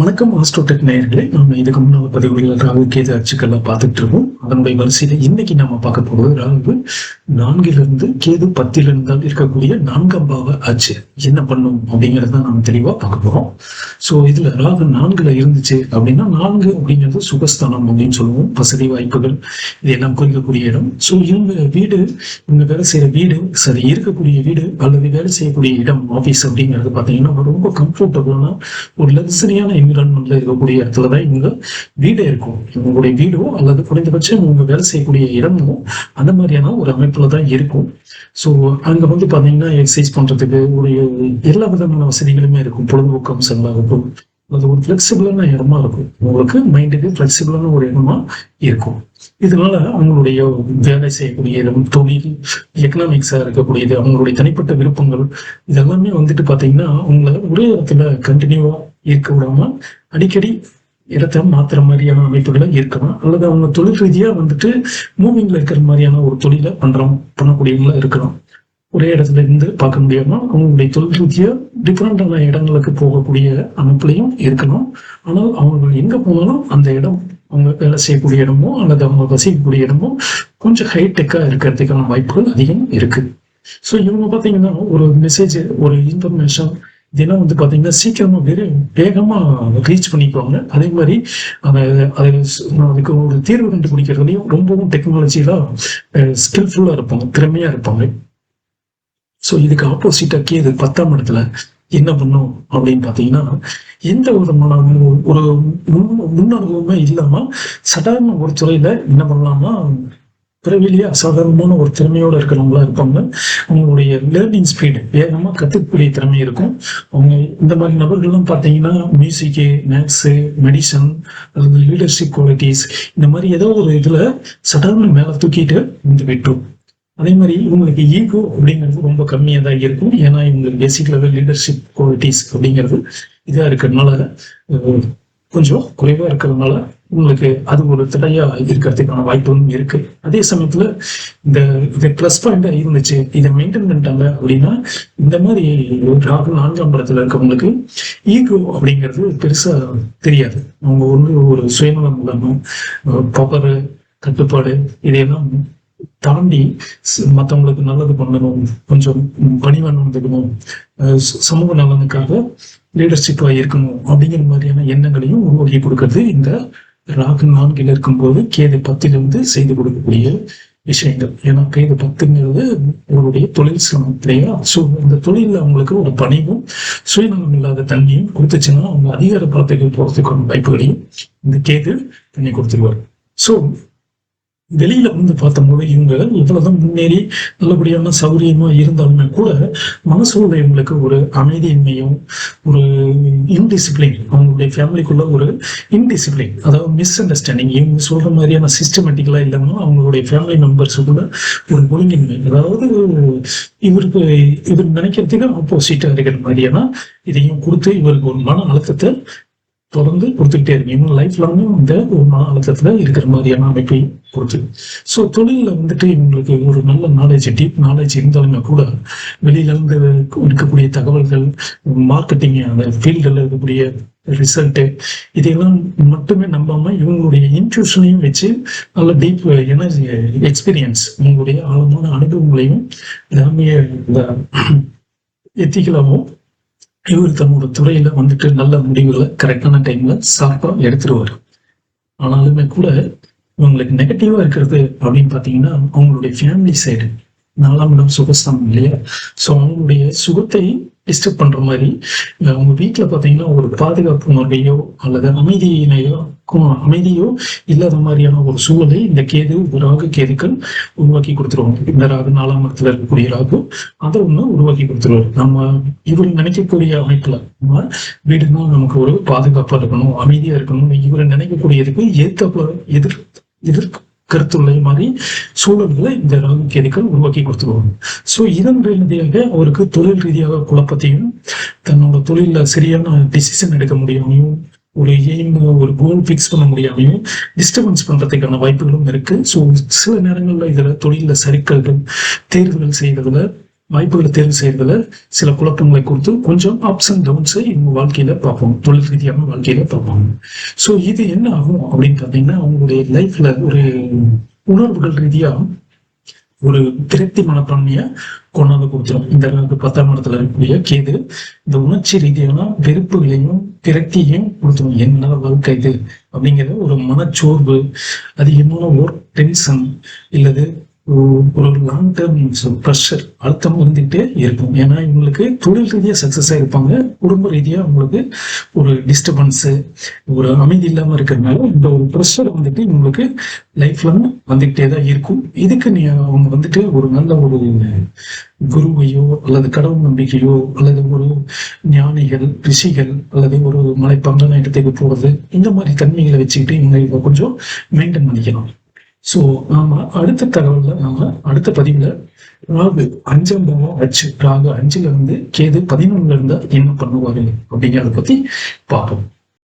வணக்கம் ஆஸ்ட்ரோடெக் நேயர்களே. நம்ம இதுக்கு முன்னாள் பதிவுகளில் ராகு கேது அச்சுக்கள்லாம் பார்த்துட்டு இருக்கோம். அதனுடைய வரிசையில இன்னைக்கு நாம பார்க்க போகுது ராகு நான்கிலிருந்து கேது பத்திலிருந்து இருக்கக்கூடிய நான்காம் பாவ அச்சு. என்ன பண்ணும் அப்படிங்கறத நம்ம தெளிவா பார்க்க போறோம். ஸோ இதுல ராகு நான்குல இருந்துச்சு அப்படின்னா நான்கு அப்படிங்கிறது சுகஸ்தானம் அப்படின்னு சொல்லுவோம். வசதி வாய்ப்புகள் இதெல்லாம் குறிக்கக்கூடிய இடம். ஸோ இவங்க வீடு இவங்க வேலை செய்யற வீடு சரி இருக்கக்கூடிய வீடு அல்லது வேலை செய்யக்கூடிய இடம் ஆபீஸ் அப்படிங்கிறது பார்த்தீங்கன்னா ரொம்ப கம்ஃபர்டபுளான ஒரு லக்ஸரியான என்விரான்மெண்ட்ல இருக்கக்கூடிய இடத்துல தான் இவங்க வீடே இருக்கும். இவங்களுடைய வீடோ அல்லது குறைந்தபட்சம் இவங்க வேலை செய்யக்கூடிய இடமோ அந்த மாதிரியான ஒரு அமைப்புல தான் இருக்கும். ஸோ அங்க வந்து பாத்தீங்கன்னா எக்ஸசைஸ் பண்றதுக்கு ஒரு எல்லா விதமான வசதிகளுமே இருக்கும். பொழுதுபோக்கு அம்சங்களாகட்டும் அது ஒரு ஃபிளெக்சிபிளான இடமா இருக்கும். உங்களுக்கு மைண்டுக்கு ஃப்ளெக்சிபிளான ஒரு இடமா இருக்கும். இதனால அவங்களுடைய வேலை செய்யக்கூடிய இடம் தொழில் எக்கனாமிக்ஸா இருக்கக்கூடியது அவங்களுடைய தனிப்பட்ட விருப்பங்கள் இதெல்லாமே வந்துட்டு பாத்தீங்கன்னா அவங்கள ஒரே இடத்துல கண்டினியூவா இருக்க விடாம அடிக்கடி இடத்த மாத்துற மாதிரியான அமைப்புகளை இருக்கலாம் அல்லது அவங்க தொழில் ரீதியா வந்துட்டு மூவிங்ல இருக்கிற மாதிரியான ஒரு தொழிலை பண்றோம் பண்ணக்கூடியவங்களா இருக்கலாம். ஒரே இடத்துல இருந்து பார்க்க முடியாம அவங்களுடைய தொழில் ரீதியா டிஃப்ரெண்டான இடங்களுக்கு போகக்கூடிய அமைப்புலையும் இருக்கணும் ஆனால் அவங்க எங்க போனாலும் அந்த இடம் அவங்க வேலை செய்யக்கூடிய இடமோ அல்லது அவங்க வசிக்கக்கூடிய இடமோ கொஞ்சம் ஹைடெக்கா இருக்கிறதுக்கான வாய்ப்புகள் அதிகம் இருக்கு. ஸோ இவங்க பார்த்தீங்கன்னா ஒரு மெசேஜ் ஒரு இன்ஃபர்மேஷன் இதெல்லாம் வந்து பார்த்தீங்கன்னா சீக்கிரமாக வெறு வேகமா ரீச் பண்ணிக்குவாங்க. அதே மாதிரி அதை அதை அதுக்கு ஒரு தீர்வு கண்டுபிடிக்கிறதுலையும் ரொம்பவும் டெக்னாலஜிலாம் ஸ்கில்ஃபுல்லாக இருப்பாங்க திறமையா இருப்பாங்க. ஸோ இதுக்கு ஆப்போசிட்டா கேது பத்தாம் இடத்துல என்ன பண்ணும் அப்படின்னு பார்த்தீங்கன்னா எந்த விதமான ஒரு முன் முன் இல்லாமல் இல்லாம ஒரு துறையில என்ன பண்ணலாம்னா பிறவிலேயே அசாதாரணமான ஒரு திறமையோட இருக்கிறவங்களா இருப்பாங்க. அவங்களுடைய லேர்னிங் ஸ்பீடு வேகமாக கற்றுக்கக்கூடிய திறமை இருக்கும். அவங்க இந்த மாதிரி நபர்கள்லாம் பார்த்தீங்கன்னா மியூசிக்கு மேக்ஸு மெடிசன் அல்லது லீடர்ஷிப் குவாலிட்டிஸ் இந்த மாதிரி ஏதோ ஒரு இதில் சடர்னு மேலே தூக்கிட்டு வந்து விட்டுரும். அதே மாதிரி இவங்களுக்கு ஈகோ அப்படிங்கிறது ரொம்ப கம்மியாக தான் இருக்கும். ஏன்னா இவங்களுக்கு பேசிக் லெவல் லீடர்ஷிப் குவாலிட்டிஸ் அப்படிங்கிறது இதாக இருக்கிறதுனால கொஞ்சம் குறைவாக இருக்கிறதுனால உங்களுக்கு அது ஒரு தடையா இருக்கிறதுக்கான வாய்ப்பும் இருக்கு. அதே சமயத்துல இந்த இது ப்ளஸ் பாயிண்டா இருந்துச்சு. இதை மெயின்டைன் பண்ணிட்டாங்க அப்படின்னா இந்த மாதிரி ராகு நான்காம் படத்துல இருக்கவங்களுக்கு ஈகோ அப்படிங்கிறது பெருசா தெரியாது. அவங்க ஒண்ணு ஒரு சுயநலம் மூலமும் பவர் கட்டுப்பாடு இதையெல்லாம் தாண்டி மற்றவங்களுக்கு நல்லது பண்ணணும் கொஞ்சம் பணிவா நடந்துக்கணும் சமூக நலனுக்காக லீடர்ஷிப்பாக இருக்கணும் அப்படிங்கிற மாதிரியான எண்ணங்களையும் உருவாக்கி கொடுக்கறது இந்த ராகு நான்கில் இருக்கும்போது கேது பத்திலிருந்து செய்து கொடுக்கக்கூடிய விஷயங்கள். ஏன்னா கேது பத்துங்கிறது உங்களுடைய தொழில் சமத்திலேயே ஸோ இந்த தொழிலில் அவங்களுக்கு ஒரு பணிவும் சுயநலம் இல்லாத தண்ணியும் கொடுத்துச்சுன்னா அவங்க அதிகார பலத்துக்கு போகிறதுக்கான வாய்ப்புகளையும் இந்த கேது தண்ணி கொடுத்துருவார். ஸோ வெளியில வந்து பார்த்தபோது இவங்க எவ்வளவுதான் முன்னேறி நல்லபடியான சௌரியமா இருந்தாலுமே கூட மனசுல இவங்களுக்கு ஒரு அமைதியின்மையும் ஒரு இன்டிசிப்ளின் அவங்களுடைய ஃபேமிலிக்குள்ள ஒரு இன்டிசிப்ளின் அதாவது மிஸ் அண்டர்ஸ்டாண்டிங் இவங்க சொல்ற மாதிரியான சிஸ்டமேட்டிக்கலா இல்லைன்னா அவங்களுடைய ஃபேமிலி மெம்பர்ஸுக்குள்ள ஒரு ஒழுங்கின்மை அதாவது இவருக்கு இவர் நினைக்கிறதுக்கு ஆப்போசிட்டா இருக்கிற மாதிரியான இதையும் கொடுத்து இவருக்கு ஒரு மன அழுத்தத்தை தொடர்ந்து கொடுத்துக்கிட்டே இருக்கு இவங்க லைஃப் லாங்கும் இந்த ஒரு மன அழுத்தத்துல இருக்கிற மாதிரியான அமைப்பையும் கொடுத்து ஸோ தொழிலில் வந்துட்டு இவங்களுக்கு ஒரு நல்ல நாலேஜ் டீப் நாலேஜ் இருந்தாலுமே கூட வெளியில இருந்து இருக்கக்கூடிய தகவல்கள் மார்க்கெட்டிங் அந்த ஃபீல்டில் இருக்கக்கூடிய ரிசல்ட்டு இதையெல்லாம் மட்டுமே நம்பாமல் இவங்களுடைய இன்ட்யூஷனையும் வச்சு நல்ல டீப் எனர்ஜி எக்ஸ்பீரியன்ஸ் இவங்களுடைய ஆழமான அனுபவங்களையும் எல்லாமே இந்த எத்திக்கலாகவும் இவர் தன்னோட துறையில வந்துட்டு நல்ல முடிவுகளை கரெக்டான டைம்ல சாப்பா எடுத்துருவாரு. ஆனாலுமே கூட இவங்களுக்கு நெகட்டிவா இருக்கிறது அப்படின்னு பாத்தீங்கன்னா அவங்களுடைய ஃபேமிலி சைடு நாலாம் இடம் சுகஸ்தானம் இல்லையா? ஸோ அவங்களுடைய சுகத்தை டிஸ்டர்ப் பண்ற மாதிரி அவங்க வீட்டுல பாத்தீங்கன்னா ஒரு பாதுகாப்பு முறையோ அல்லது அமைதியினையோ அமைதியோ இல்லாத மாதிரியான ஒரு சூழலை இந்த கேது ராகு கேதுக்கள் உருவாக்கி கொடுத்துருவாங்க. இந்த ராகு நாலாம் இடத்துல இருக்கக்கூடிய ராகு அதை ஒண்ணு உருவாக்கி கொடுத்துருவாரு. நம்ம இவர் நினைக்கக்கூடிய அமைப்புல நம்ம வீடுனா நமக்கு ஒரு பாதுகாப்பா இருக்கணும் அமைதியா இருக்கணும் இவர் நினைக்கக்கூடியதுக்கு ஏத்த எதிர் எதிர் கருத்துள்ள மாதிரி சூழல்களை இந்த ராகு கேதுக்கள் உருவாக்கி கொடுத்துருவாங்க. ஸோ இதன் ரீதியாக அவருக்கு தொழில் ரீதியாக குழப்பத்தையும் தன்னோட தொழில சரியான டிசிஷன் எடுக்க முடியாமையும் ஒரு எய்ம் ஒரு கோல் ஃபிக்ஸ் பண்ண முடியாமையும் டிஸ்டர்பன்ஸ் பண்றதுக்கான வாய்ப்புகளும் இருக்கு. ஸோ சில நேரங்களில் இதுல தொழில சறுக்கல்கள் தேர்வுகள் செய்கிறதுல வாய்ப்புகளை தேர்வு செய்யறதுல சில குழப்பங்களை கொடுத்து கொஞ்சம் அப்ஸ் அண்ட் டவுன்ஸை இவங்க வாழ்க்கையில பார்ப்போம். தொழில் ரீதியான வாழ்க்கையில பார்ப்போம். ஸோ இது என்ன ஆகும் அப்படின்னு பார்த்தீங்கன்னா அவங்களுடைய லைஃப்ல ஒரு உணர்வுகள் ரீதியா ஒரு திருப்தி மனப்பான்மைய கொண்டாந்து கொடுத்துரும். இந்த அளவுக்கு பத்தாம் இடத்துல இருக்கக்கூடிய கேது இந்த உணர்ச்சி ரீதியான வெறுப்புகளையும் விரக்தியையும் கொடுத்துரும். என்ன வாழ்க்கை இது? அப்படிங்கிற ஒரு மனச்சோர்வு அதிகமான ஒர்க் டென்ஷன் இல்லது ஒரு லாங் டேர்ம் ப்ரெஷர் அழுத்தம் இருந்துகிட்டே இருக்கும். ஏன்னா இவங்களுக்கு தொழில் ரீதியாக சக்ஸஸாக இருப்பாங்க. குடும்ப ரீதியாக அவங்களுக்கு ஒரு டிஸ்டர்பன்ஸு ஒரு அமைதி இல்லாமல் இருக்கிறதுனால இந்த ஒரு ப்ரெஷர் வந்துட்டு இவங்களுக்கு லைஃப்ல வந்துகிட்டே தான் இருக்கும். இதுக்கு நீ அவங்க வந்துட்டு ஒரு நல்ல ஒரு குருவையோ அல்லது கடவுள் நம்பிக்கையோ அல்லது ஒரு ஞானிகள் ரிஷிகள் அல்லது ஒரு மலைப்பாங்க இடத்துக்கு போகிறது இந்த மாதிரி தன்மைகளை வச்சுக்கிட்டு இவங்க கொஞ்சம் மெயின்டைன் பண்ணிக்கலாம் ஸோ நாம அடுத்த தகவல்ல நாம அடுத்த பதிவுல ராகு அஞ்சாம் பாவம் அச்சு ராகு அஞ்சுல இருந்து கேது பதினொன்னுல இருந்தா என்ன பண்ணுவாரு அப்படிங்கிறத பத்தி பார்ப்போம்.